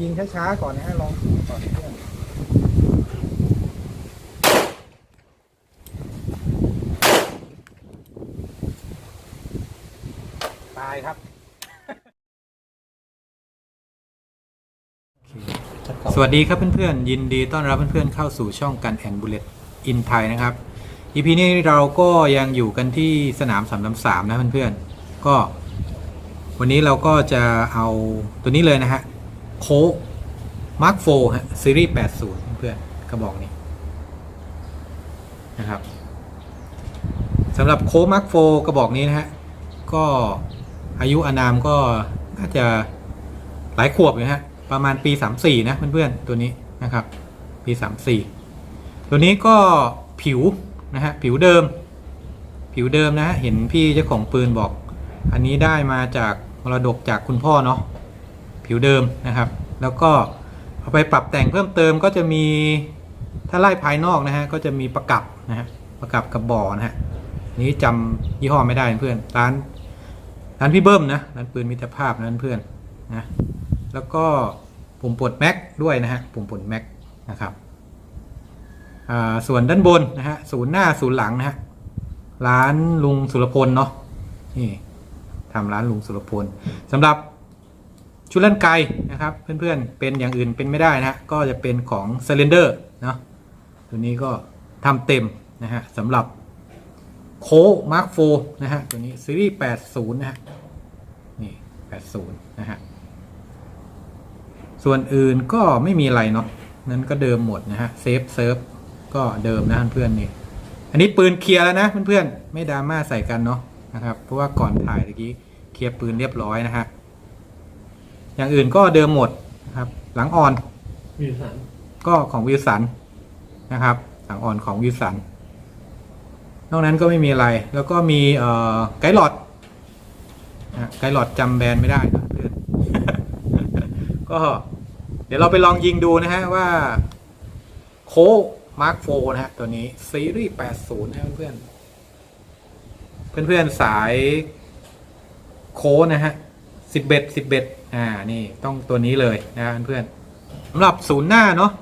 ยิงช้าๆก่อนนะฮะลองก่อนเพื่อนตายครับ สวัสดีครับเพื่อนๆ ยินดีต้อนรับเพื่อนๆเข้าสู่ช่องกันแอนบุลเลตอินไทยนะครับ EP นี้เราก็ยังอยู่กันที่สนาม3ามสามนะเพื่อนๆ ก็ วันนี้เราก็จะเอาตัวนี้เลยนะฮะ โค้กมาร์คโฟฮะซีรีส์80 เพื่อนกระบอกนี้นะครับสำหรับโค้กมาร์คโฟกระบอกนี้นะฮะ ก็อายุอานามก็น่าจะหลายขวบอยู่ฮะ ประมาณปี 34 นะเพื่อนๆ ตัวนี้นะครับ ปี 34 ตัวนี้ก็ผิวนะฮะ ผิวเดิม ผิวเดิมนะฮะ เห็นพี่เจ้าของปืนบอก อันนี้ได้มาจากมรดกจากคุณพ่อเนาะ ผิวเดิมนะครับ แล้วก็เอาไปปรับแต่งเพิ่มเติมก็จะมีถ้าไล่ภายนอกนะฮะก็จะมีประกับนะฮะประกับกับบ่อนะฮะนี้จำยี่ห้อไม่ได้เพื่อนร้านร้านพี่เบิ้มนะร้านปืนมิตรภาพนั้นเพื่อนนะแล้วก็ปุ่มปลดแม็กด้วยนะฮะปุ่มปลดแม็กนะครับส่วนด้านบนนะฮะศูนย์หน้าศูนย์หลังนะฮะร้านลุงสุรพลเนาะนี่ทำร้านลุงสุรพลสำหรับ ชุดลั่นไกนะครับ เพื่อนๆ เป็นอย่างอื่นเป็นไม่ได้นะก็จะเป็นของ c y l i n d e r เนาะตัวนี้ก็ทำเต็มนะฮะสำหรับโคมาร์คโฟนะฮะตัวนี้ซีรีส์80 นะฮะนี่ 80 นะฮะส่วนอื่นก็ไม่มีอะไรเนาะนั้นก็เดิมหมดนะฮะเซฟเซิร์ฟก็เดิมนะเพื่อนๆนี่อันนี้ปืนเคลียร์แล้วนะเพื่อนๆไม่ดราม่าใส่กันเนาะนะครับเพราะว่าก่อนถ่ายตะกี้เคลียร์ปืนเรียบร้อยนะฮะ อย่างอื่นก็เดิมหมดนะครับ หลังอ่อนวิวสันก็ของวิลสันนะครับ หลังอ่อนของวิลสันนอกนั้นก็ไม่มีอะไร แล้วก็มีเอ่อไกด์หลอดนะฮะไกด์หลอดจำแบรนด์ไม่ได้นะเพื่อนก็เดี๋ยวเราไปลองยิงดูนะฮะว่าโคมาร์คโฟนะฮะ ตัวนี้ซีรีส์ 80 นะเพื่อนๆเพื่อนๆสายโค้ดนะฮะ10เบ็ด10เบ็ด อ่านี่ต้องตัวนี้เลยนะเพื่อนสำหรับศูนย์หน้าเนาะ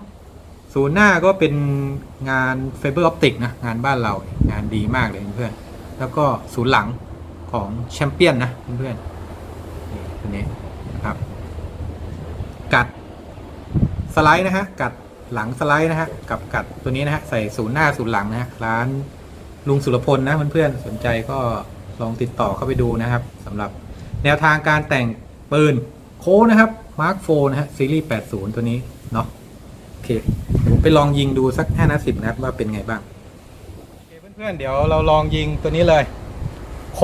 ศูนย์หน้าก็เป็นงานไฟเบอร์ออปติกนะงานบ้านเรางานดีมากเลยเพื่อนแล้วก็ศูนย์หลังของแชมเปี้ยนนะเพื่อนนี่ตัวนี้นะครับ กัดสไลด์นะฮะกัดหลังสไลด์นะฮะกับกัดตัวนี้นะฮะใส่ศูนย์หน้าศูนย์หลังนะฮะร้านลุงสุรพลนะเพื่อนๆสนใจก็ลองติดต่อเข้าไปดูนะครับสำหรับแนวทางการแต่งปืน โค้ดนะครับ Mark 4นะฮะซีรีส์ 80 ตัวนี้ เนาะโอเคผมไปลองยิงดูสัก 5นัด10 นัดว่าเป็นไงบ้าง โอเคเพื่อนๆ เดี๋ยวเราลองยิงตัวนี้เลย โค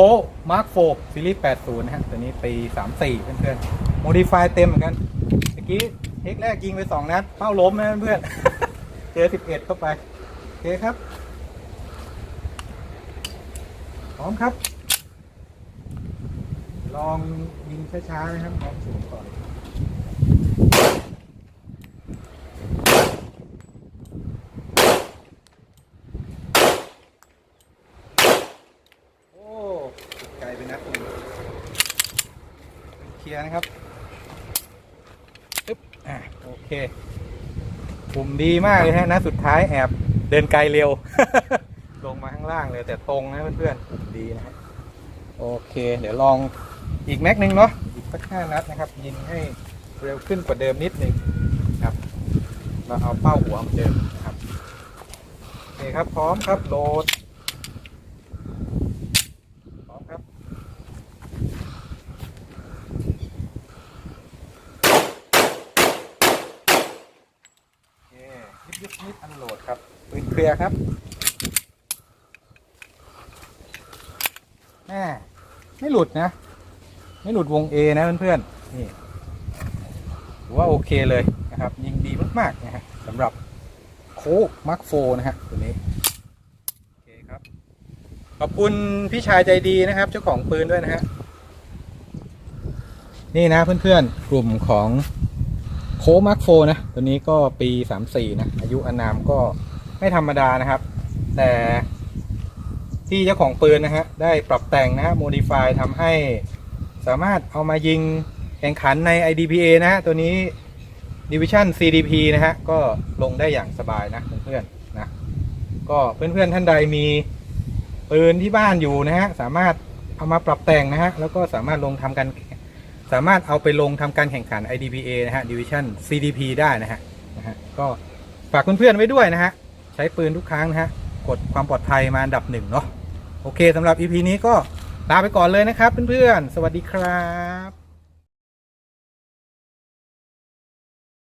มาร์ค4ซีรีส์ 80 นะฮะ ตัวนี้ปี34 เพื่อนๆโมดิฟายเต็มเหมือนกันเมื่อกี้เทคแรกยิงไป 2 นัดเป้าล้มนะเพื่อนๆ เจอ 11 เข้าไป โอเคครับ พร้อมครับ ลองยิงช้าๆนะครับพร้อมสูงก่อนโอ้ไกลไปนัดหนึ่งเคลียร์นะครับปึ๊บอะโอเคปุ่มดีมากเลยฮะนะสุดท้ายแอบเดินไกลเร็ว ลงมาข้างล่างเลยแต่ตรงนะเพื่อนๆปุ่มดีนะฮะโอเค เดี๋ยวลอง อีกแม็กหนึ่งเนาะอีกสักห้านัดนะครับ ยิงให้เร็วขึ้นกว่าเดิมนิดหนึ่งครับเราเอาเป้าหัวเหมือนเดิมนะครับโอเคครับพร้อมครับโหลดพร้อมครับโอเคยิบยิบนิดอันโหลดครับปืนเคลียร์ครับแม่ไม่หลุดนะ ไม่หลุดวง A นะเพื่อนๆนี่ถือว่าโอเคเลยนะครับ ยิงดีมากๆนะฮะสำหรับโค้กมาร์คโฟนะฮะตัวนี้โอเคครับ ขอบคุณพี่ชายใจดีนะครับ เจ้าของปืนด้วยนะฮะนี่นะเพื่อนๆ กลุ่มของโค้มาร์คโฟนะ ตัวนี้ก็ปี 34 นะ อายุอานามก็ไม่ธรรมดานะครับ แต่ที่เจ้าของปืนนะฮะ ได้ปรับแต่งนะฮะโมดิฟายทำให้ สามารถเอามายิงแข่งขันใน IDPA นะฮะ ตัวนี้ Division CDP นะฮะ ก็ลงได้อย่างสบายนะเพื่อนๆนะ ก็เพื่อนๆท่านใดมีปืนที่บ้านอยู่นะฮะ สามารถเอามาปรับแต่งนะฮะ แล้วก็สามารถลงทำการสามารถเอาไปลงทำการแข่งขัน IDPA นะฮะ Division CDP ได้นะฮะนะฮะก็ฝากเพื่อนๆไว้ด้วยนะฮะ ใช้ปืนทุกครั้งนะฮะ กดความปลอดภัยมาอันดับหนึ่งเนาะ โอเคสำหรับ EP นี้ก็ ลาไปก่อนเลยนะครับเพื่อนๆ สวัสดีครับ